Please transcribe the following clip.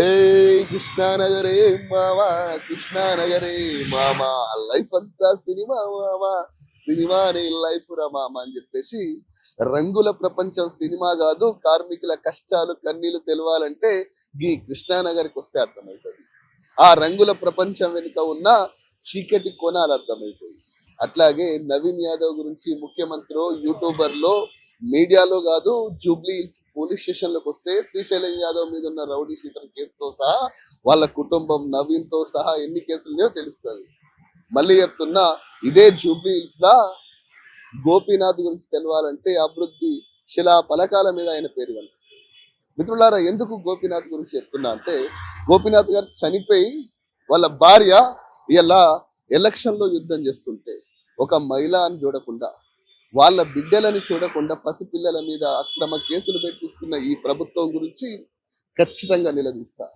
ఏ కృష్ణానగరే మామా కృష్ణానగరే మామా లైఫ్ అంతా సినిమా మామా సినిమానే లైఫ్ రా మామా అని చెప్పేసి రంగుల ప్రపంచం సినిమా కాదు కార్మికుల కష్టాలు కన్నీళ్ళు తెలవాలంటే ఈ కృష్ణానగర్కి వస్తే అర్థమవుతుంది. ఆ రంగుల ప్రపంచం వెనుక ఉన్న చీకటి కోణాలు అర్థమవుతాయి. అట్లాగే నవీన్ యాదవ్ గురించి ముఖ్యమంత్రి యూట్యూబర్లో మీడియాలో కాదు జూబ్లీ హిల్స్ పోలీస్ స్టేషన్లోకి వస్తే శ్రీశైలం యాదవ్ మీద ఉన్న రౌడీ షీటర్ కేసుతో సహా వాళ్ళ కుటుంబం నవీన్తో సహా ఎన్ని కేసులు తెలుస్తుంది. మళ్ళీ చెప్తున్నా ఇదే జూబ్లీ హిల్స్ లా గోపీనాథ్ గురించి తెలవాలంటే అభివృద్ధి శిలా ఫలకాల మీద ఆయన పేరు కనిపిస్తుంది. మిత్రులారా ఎందుకు గోపీనాథ్ గురించి చెప్తున్నా అంటే గోపీనాథ్ గారు చనిపోయి వాళ్ళ భార్య ఇలా ఎలక్షన్లో యుద్ధం చేస్తుంటే ఒక మహిళ అని చూడకుండా వాళ్ళ బిడ్డలని చూడకుండా పసిపిల్లల మీద అక్రమ కేసులు పెట్టిస్తున్న ఈ ప్రభుత్వం గురించి ఖచ్చితంగా నిలదీస్తా.